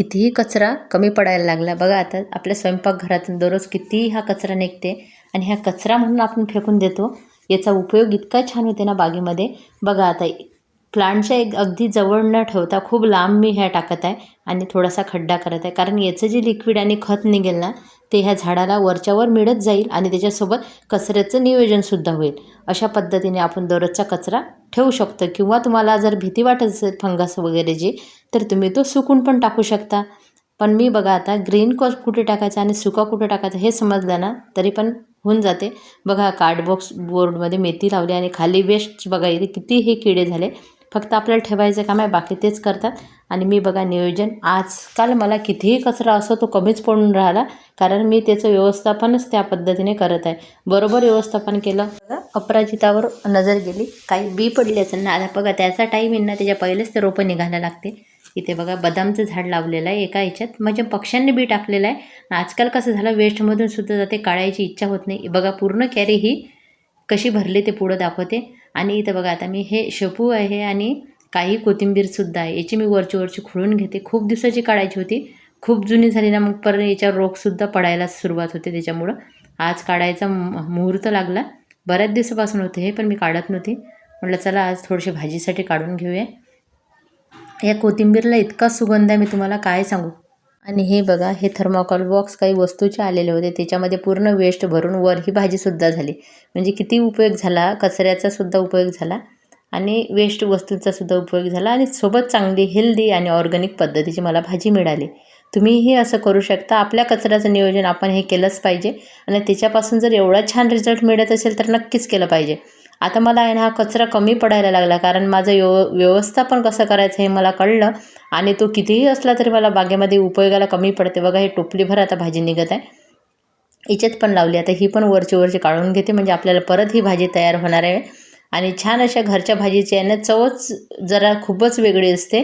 कितीही कचरा कमी पडायला लागला. बघा आता आपल्या स्वयंपाकघरातून दररोज कितीही हा कचरा निघते आणि हा कचरा म्हणून आपण फेकून देतो याचा उपयोग इतका छान होते ना बागेमध्ये. बघा आता प्लांटच्या एक अगदी जवळ न ठेवता खूप लांब मी ह्या टाकत आहे आणि थोडासा खड्डा करत आहे. कारण याचं जे लिक्विड आणि खत निघेल ना ते ह्या झाडाला वरच्यावर मिळत जाईल आणि त्याच्यासोबत कचऱ्याचं नियोजनसुद्धा होईल. अशा पद्धतीने आपण दररोजचा कचरा ठेवू शकतो किंवा तुम्हाला जर भीती वाटत असेल फंगस वगैरे जी तर तुम्ही तो सुकून पण टाकू शकता. पण मी बघा आता ग्रीन कॉस कुठे टाकायचा आणि सुका कुठे टाकायचा हे समजलं ना तरी पण होऊन जाते. बघा कार्डबॉक्स बोर्डमध्ये मेथी लावली आणि खाली वेस्ट बघा इथे किती हे किडे झाले. फक्त आपल्याला ठेवायचं काम आहे बाकी तेच करतात. आणि मी बघा नियोजन आजकाल मला कितीही कचरा असो तो कमीच पडून राहिला कारण मी त्याचं व्यवस्थापनच त्या पद्धतीने करत आहे. बरोबर व्यवस्थापन केलं. अपराजितावर नजर गेली. काही बी पडली असेल ना आता बघा त्याचा टाईम येईल ना त्याच्या पहिलेच ते रोपं निघायला लागते इथे बघा बदामचं झाड लावलेलं आहे एका ह्याच्यात. म्हणजे पक्ष्यांनी बी टाकलेलं आहे. आजकाल कसं झालं वेस्टमधून सुद्धा जाते काढायची इच्छा होत नाही. बघा पूर्ण कॅरी ही कशी भरली ते पुढं दाखवते. आणि इथं बघा आता मी हे शेपू आहे आणि काही कोथिंबीरसुद्धा आहे. याची मी वरची वरची खुळून घेते. खूप दिवसाची काढायची होती. खूप जुनी झाली ना मग परत याच्यावर रोगसुद्धा पडायला सुरुवात होते त्याच्यामुळं. आज काढायचा मु- मुहूर्त लागला. बऱ्याच दिवसापासून होते हे पण मी काढत नव्हती. म्हटलं चला आज थोडीशी भाजीसाठी काढून घेऊया. या कोथिंबीरला इतका सुगंध आहे मी तुम्हाला काय सांगू? आणि हे बघा हे थर्माकॉल बॉक्स काही वस्तूचे आलेले होते. त्याच्यामध्ये पूर्ण वेस्ट भरून वर ही भाजीसुद्धा झाली. म्हणजे किती उपयोग झाला कचऱ्याचा सुद्धा उपयोग झाला आणि वेस्ट वस्तूंचा सुद्धा उपयोग झाला आणि सोबत चांगली हेल्दी आणि ऑर्गॅनिक पद्धतीची मला भाजी मिळाली. तुम्हीही असं करू शकता. आपल्या कचऱ्याचं नियोजन आपण हे केलंच पाहिजे आणि त्याच्यापासून जर एवढा छान रिझल्ट मिळत असेल तर नक्कीच केलं पाहिजे. आता मला आहे ना हा कचरा कमी पडायला लागला कारण माझं व्यव व्यवस्थापन कसं करायचं हे मला कळलं आणि तो कितीही असला तरी मला बागेमध्ये उपयोगाला कमी पडते. बघा हे टोपलीभर आता भाजी निघत आहे. याच्यात पण लावली. आता ही पण वरची वरची काढून घेते. म्हणजे आपल्याला परत ही भाजी तयार होणार आहे. आणि छान अशा घरच्या भाजीची आहे ना चवच जरा खूपच वेगळी असते.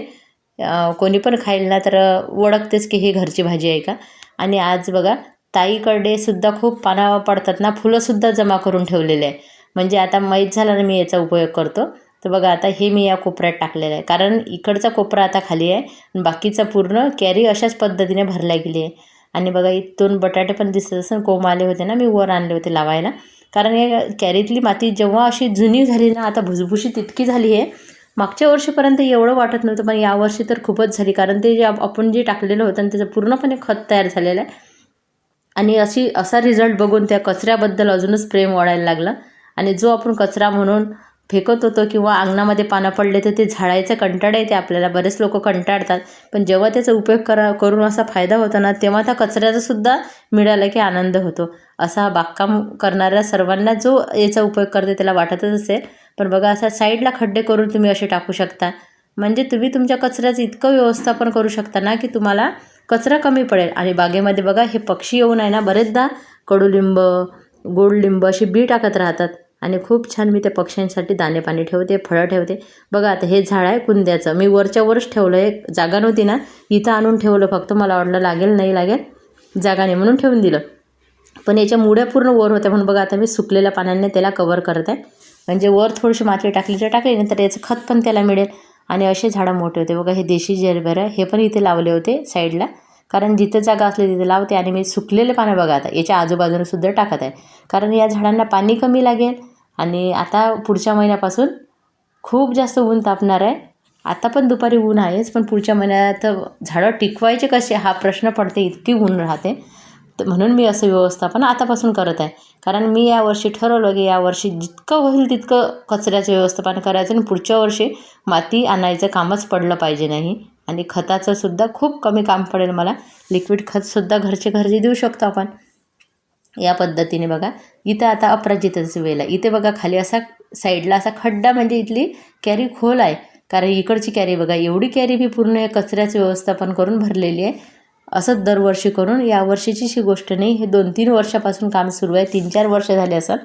कोणी पण खाईल ना तर ओळखतेच की ही घरची भाजी आहे का? आणि आज बघा ताईकडे सुद्धा खूप पाना पडतात ना फुलंसुद्धा जमा करून ठेवलेले आहे. म्हणजे आता माहीत झालं ना मी याचा उपयोग करतो. तर बघा आता हे मी या कोपऱ्यात टाकलेलं आहे. कारण इकडचा कोपरा आता खाली आहे आणि बाकीचा पूर्ण कॅरी अशाच पद्धतीने भरला गेली आहे. आणि बघा इथून बटाटे पण दिसत असं कोंब आले होते ना मी वर आणले होते लावायला. कारण या कॅरीतली माती जेव्हा अशी जुनी झाली ना आता भुसभुशीत इतकी झाली आहे. मागच्या वर्षीपर्यंत एवढं वाटत नव्हतं पण यावर्षी तर खूपच झाली. कारण ते जे आपण जे टाकलेलं होतं आणि त्याचं पूर्णपणे खत तयार झालेलं आहे. आणि अशी असा रिझल्ट बघून त्या कचऱ्याबद्दल अजूनच प्रेम वाढायला लागलं. आणि जो आपण कचरा म्हणून फेकत होतो किंवा अंगणामध्ये पानं पडले तर ते झाडायचं कंटाळा येते आपल्याला. बरेच लोक कंटाळतात. पण जेव्हा त्याचा उपयोग करा करून असा फायदा होतो ना तेव्हा त्या कचऱ्याचासुद्धा मिळाला की आनंद होतो. असा बागकाम करणाऱ्या सर्वांना जो याचा उपयोग करते त्याला वाटतच असेल पण बघा असा साईडला खड्डे करून तुम्ही असे टाकू शकता. म्हणजे तुम्ही तुमच्या कचऱ्याचं इतकं व्यवस्थापन करू शकता ना की तुम्हाला कचरा कमी पडेल. आणि बागेमध्ये बघा हे पक्षी येऊन आहे ना बरेचदा कडुलिंब गोडलिंब अशी बी टाकत राहतात. आणि खूप छान मी त्या पक्ष्यांसाठी दाणे पाणी ठेवते फळं ठेवते. बघा आता हे झाड आहे कुंद्याचं. मी वरच्या वरच ठेवलं आहे जागा नव्हती ना. इथं आणून ठेवलं फक्त मला वाटलं लागेल नाही लागेल जागा नाही म्हणून ठेवून दिलं. पण याच्या मुड्या पूर्ण वर होत्या म्हणून बघा आता मी सुकलेल्या पाण्याने त्याला कवर करत. आहे म्हणजे वर थोडीशी माती टाकली तर टाकली नंतर याचं खत पण त्याला मिळेल. आणि असे झाडं मोठे होते. बघा हे देशी जेरभर आहे. हे पण इथे लावले होते साईडला. कारण जिथे जागा असली तिथे लावते आणि मी सुकलेले पानं बघा आता याच्या आजूबाजूने सुद्धा टाकत आहे. कारण या झाडांना पाणी कमी लागेल आणि आता पुढच्या महिन्यापासून खूप जास्त ऊन तापणार आहे. आता पण दुपारी ऊन आहेच पण पुढच्या महिन्यात झाडं टिकवायचे कसे हा प्रश्न पडते इतकी ऊन राहते. तर म्हणून मी असं व्यवस्थापन आतापासून करत आहे. कारण मी यावर्षी ठरवलं की यावर्षी जितकं होईल तितकं कचऱ्याचं व्यवस्थापन करायचं आणि पुढच्या वर्षी माती आणायचं कामच पडलं पाहिजे नाही. आणि खताचं सुद्धा खूप कमी काम पडेल मला. लिक्विड खतसुद्धा घरचे घरचे देऊ शकतो आपण. या पद्धतीने बघा. इथं आता अपराजिताचं वेल आहे. इथे बघा खाली असा साईडला असा खड्डा म्हणजे इथली कॅरी खोल आहे. कारण इकडची कॅरी बघा एवढी कॅरी मी पूर्ण या कचऱ्याचं व्यवस्थापन करून भरलेली आहे. असंच दरवर्षी करून या वर्षीचीच गोष्ट नाही हे दोन तीन वर्षापासून काम सुरू आहे. तीन चार वर्ष झाले असं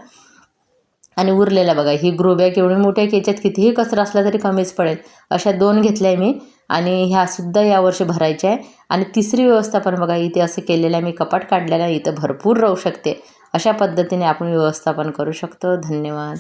आणि उरलेला बघा ही ग्रो बॅग एवढी मोठी आहे की याच्यात कितीही कचरा असला तरी कमीच पडेल. अशा दोन घेतल्या मी आणि ह्यासुद्धा यावर्षी भरायच्या आहे. आणि तिसरी व्यवस्था पण बघा इथे असं केलेलं आहे. मी कपाट काढलेलं आहे. इथं भरपूर राहू शकते. अशा पद्धतीने आपण व्यवस्थापन करू शकतो. धन्यवाद.